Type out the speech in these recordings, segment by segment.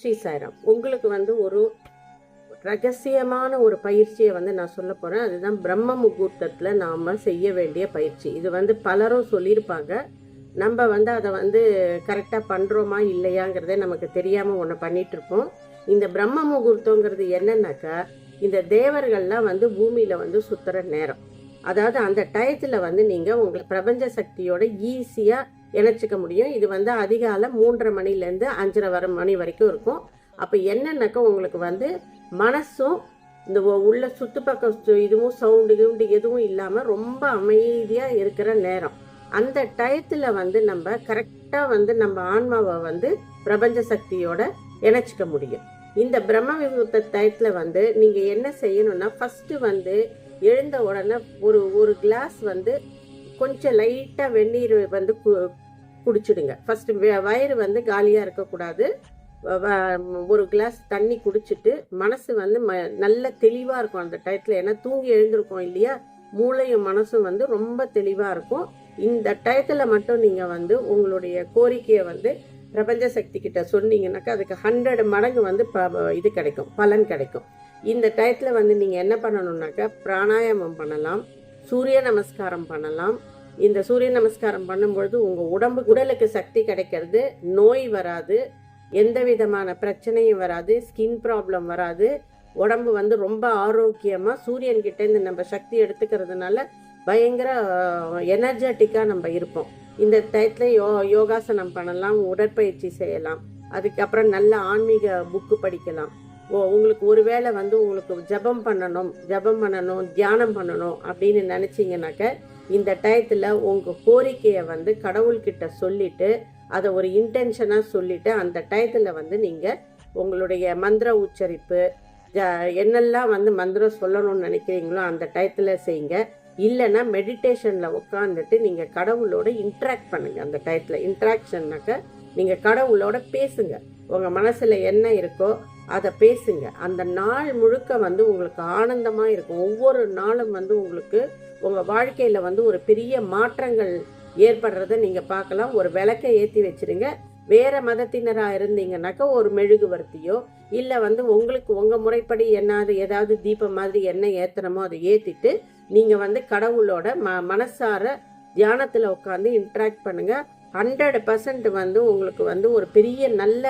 ஸ்ரீ சாய்ராம் உங்களுக்கு வந்து ஒரு ரகசியமான ஒரு பயிற்சியை வந்து நான் சொல்ல போகிறேன் அதுதான் பிரம்ம முகூர்த்தத்தில் நாம் செய்ய வேண்டிய பயிற்சி. இது வந்து பலரும் சொல்லியிருப்பாங்க. நம்ம வந்து அதை வந்து கரெக்டாக பண்ணுறோமா இல்லையாங்கிறதே நமக்கு தெரியாமல் ஒன்று பண்ணிகிட்ருப்போம் இந்த பிரம்ம முகூர்த்தங்கிறது என்னன்னாக்கா இந்த தேவர்கள்லாம் வந்து பூமியில் வந்து சுற்றுற நேரம். அதாவது அந்த டயத்தில் வந்து நீங்கள் உங்களை பிரபஞ்ச சக்தியோட ஈஸியாக இணைச்சிக்க முடியும். இது வந்து அதிகாலை மூன்றரை மணிலேருந்து அஞ்சரை வர மணி வரைக்கும் இருக்கும். அப்போ என்னென்னாக்கா உங்களுக்கு வந்து மனசும் இந்த உள்ள சுற்றுப்பக்கம் சு- இதுவும் சவுண்டு கிவுண்டு எதுவும் இல்லாமல் ரொம்ப அமைதியாக இருக்கிற நேரம். அந்த டயத்தில் வந்து நம்ம கரெக்டாக வந்து நம்ம ஆன்மாவை வந்து பிரபஞ்ச சக்தியோட இணைச்சிக்க முடியும். இந்த பிரம்ம விமுத்த டயத்தில் வந்து நீங்கள் என்ன செய்யணும்னா ஃபஸ்ட்டு வந்து எழுந்த உடனே ஒரு ஒரு கிளாஸ் வந்து கொஞ்சம் லைட்டாக வெந்நீர் வந்து கு- குடிச்சிடுங்க. ஃபஸ்ட்டு வயிறு வந்து காலியாக இருக்கக்கூடாது. வ- ஒரு கிளாஸ் தண்ணி குடிச்சிட்டு மனசு வந்து ம நல்ல தெளிவாக இருக்கும் அந்த டயத்தில். ஏன்னா தூங்கி எழுந்திருக்கோம் இல்லையா? மூளையும் மனசும் வந்து ரொம்ப தெளிவாக இருக்கும். இந்த டயத்தில் மட்டும் நீங்கள் வந்து உங்களுடைய கோரிக்கையை வந்து பிரபஞ்ச சக்தி கிட்ட சொன்னீங்கன்னாக்கா அதுக்கு ஹண்ட்ரட் மடங்கு வந்து ப- இது கிடைக்கும். பலன் கிடைக்கும். இந்த டயத்தில் வந்து நீங்கள் என்ன பண்ணணும்னாக்கா பிராணாயாமம் பண்ணலாம். சூரிய நமஸ்காரம் பண்ணலாம். இந்த சூரிய நமஸ்காரம் பண்ணும்பொழுது உங்கள் உடம்பு உடலுக்கு சக்தி கிடைக்கிறது. நோய் வராது. எந்த விதமான பிரச்சனையும் வராது. ஸ்கின் ப்ராப்ளம் வராது. உடம்பு வந்து ரொம்ப ஆரோக்கியமாக சூரியன்கிட்டேருந்து நம்ம சக்தி எடுத்துக்கிறதுனால பயங்கர எனர்ஜெட்டிக்காக நம்ம இருப்போம். இந்த டயத்தில் யோ யோகாசனம் பண்ணலாம் உடற்பயிற்சி செய்யலாம். அதுக்கப்புறம் நல்ல ஆன்மீக புக்கு படிக்கலாம். உங்களுக்கு ஒருவேளை வந்து உங்களுக்கு ஜெபம் பண்ணணும் ஜெபம் பண்ணணும் தியானம் பண்ணணும் அப்படின்னு நினச்சிங்கனாக்க இந்த டயத்தில் உங்கள் கோரிக்கையை வந்து கடவுள்கிட்ட சொல்லிட்டு அதை ஒரு இன்டென்ஷனாக சொல்லிட்டு அந்த டயத்தில் வந்து நீங்கள் உங்களுடைய மந்திர உச்சரிப்பு ஜ என்னெல்லாம் வந்து மந்திரம் சொல்லணும்னு நினைக்கிறீங்களோ அந்த டயத்தில் செய்யுங்க. இல்லைன்னா மெடிடேஷனில் உட்காந்துட்டு நீங்கள் கடவுளோட இன்ட்ராக்ட் பண்ணுங்கள் அந்த டயத்தில். இன்ட்ராக்ஷன்னாக்க நீங்கள் கடவுளோட பேசுங்க. உங்கள் மனசில் என்ன இருக்கோ அதை பேசுங்க. அந்த நாள் முழுக்க வந்து உங்களுக்கு ஆனந்தமாக இருக்கும். ஒவ்வொரு நாளும் வந்து உங்களுக்கு உங்கள் வாழ்க்கையில் வந்து ஒரு பெரிய மாற்றங்கள் ஏற்படுறத நீங்கள் பார்க்கலாம். ஒரு விளக்கை ஏற்றி வச்சிருங்க. வேற மதத்தினராக இருந்தீங்கன்னாக்கா ஒரு மெழுகுவர்த்தியோ இல்லை வந்து உங்களுக்கு உங்கள் முறைப்படி என்னது ஏதாவது தீபம் மாதிரி என்ன ஏற்றணுமோ அதை ஏற்றிட்டு நீங்கள் வந்து கடவுளோட ம மனசார தியானத்தில் உட்காந்து இன்ட்ராக்ட் பண்ணுங்கள் ஹண்ட்ரட் பர்சன்ட் வந்து உங்களுக்கு வந்து ஒரு பெரிய நல்ல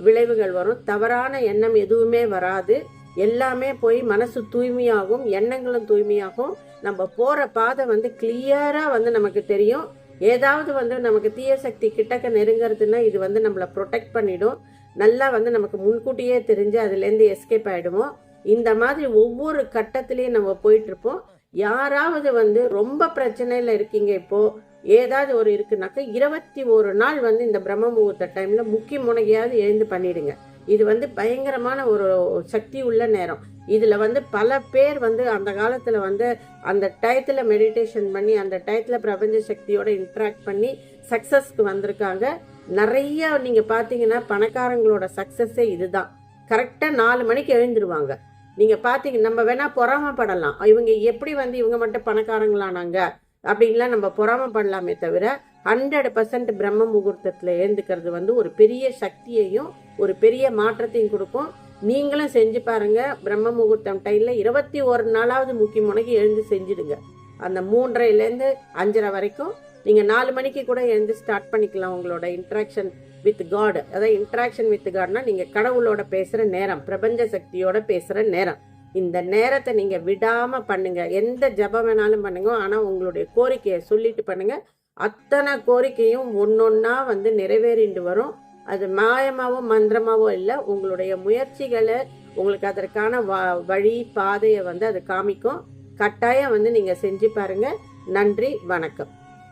விளைவுகள் வரும். தவறான எண்ணம் எதுவுமே வராது. எல்லாமே போய் மனசு தூய்மையாகும் எண்ணங்களும் தூய்மையாகும். நம்ம போகிற பாதை வந்து கிளியராக வந்து நமக்கு தெரியும். ஏதாவது வந்து நமக்கு தீய சக்தி கிட்டக்க நெருங்கிறதுனா இது வந்து நம்மளை ப்ரொடெக்ட் பண்ணிடும். நல்லா வந்து நமக்கு முன்கூட்டியே தெரிஞ்சு அதுலேருந்து எஸ்கேப் ஆகிடுவோம் இந்த மாதிரி ஒவ்வொரு கட்டத்துலேயும் நம்ம போயிட்டுருப்போம் யாராவது வந்து ரொம்ப பிரச்சனையில் இருக்கீங்க இப்போது ஏதாவது ஒரு இருக்குனாக்கா இருபத்தி ஒரு நாள் வந்து இந்த பிரம்ம முகூர்த்த டைமில் முக்கிய முனையாவது எழுந்து பண்ணிடுங்க. இது வந்து பயங்கரமான ஒரு சக்தி உள்ள நேரம். இதில் வந்து பல பேர் வந்து அந்த காலத்தில் வந்து அந்த டயத்தில் மெடிடேஷன் பண்ணி அந்த டயத்தில் பிரபஞ்ச சக்தியோட இன்ட்ராக்ட் பண்ணி சக்ஸஸ்க்கு வந்திருக்காங்க. நிறைய நீங்கள் பார்த்தீங்கன்னா பணக்காரங்களோட சக்ஸஸே இதுதான். கரெக்டாக நாலு மணிக்கு எழுந்துருவாங்க. நீங்கள் பார்த்தீங்க நம்ம வேணால் பொறாமப்படலாம். இவங்க எப்படி வந்து இவங்க மட்டும் பணக்காரங்களானாங்க? அப்படின்லாம் நம்ம பொறாமப்படலாமே தவிர ஹண்ட்ரட் பர்சன்ட் பிரம்ம முகூர்த்தத்தில் எழுந்துக்கிறது வந்து ஒரு பெரிய சக்தியையும் ஒரு பெரிய மாற்றத்தையும் கொடுக்கும். நீங்களும் செஞ்சு பாருங்கள் பிரம்ம முகூர்த்தம் டைமில் இருபத்தி ஒரு நாளாவது முக்கிய முனைக்கு எழுந்து செஞ்சிடுங்க. அந்த மூன்றரைலேருந்து அஞ்சரை வரைக்கும் நீங்கள் நாலு மணிக்கு கூட எழுந்து ஸ்டார்ட் பண்ணிக்கலாம் உங்களோட இன்ட்ராக்ஷன் வித் காடு அதாவது இன்ட்ராக்ஷன் வித் காட்னா நீங்கள் கடவுளோட பேசுகிற நேரம் பிரபஞ்ச சக்தியோட பேசுகிற நேரம். இந்த நேரத்தை நீங்கள் விடாமல் பண்ணுங்கள் எந்த ஜபம் வேணாலும் பண்ணுங்க. ஆனால் உங்களுடைய கோரிக்கையை சொல்லிட்டு பண்ணுங்கள் அத்தனை கோரிக்கையும் ஒன்னொன்னா வந்து நிறைவேறிண்டு வரும். அது மாயமாவோ மந்திரமாவோ இல்லை உங்களுடைய முயற்சிகளை உங்களுக்கு அதற்கான வ- வழி பாதையை வந்து அது காமிக்கும். கட்டாயம் வந்து நீங்கள் செஞ்சு பாருங்கள் நன்றி வணக்கம்.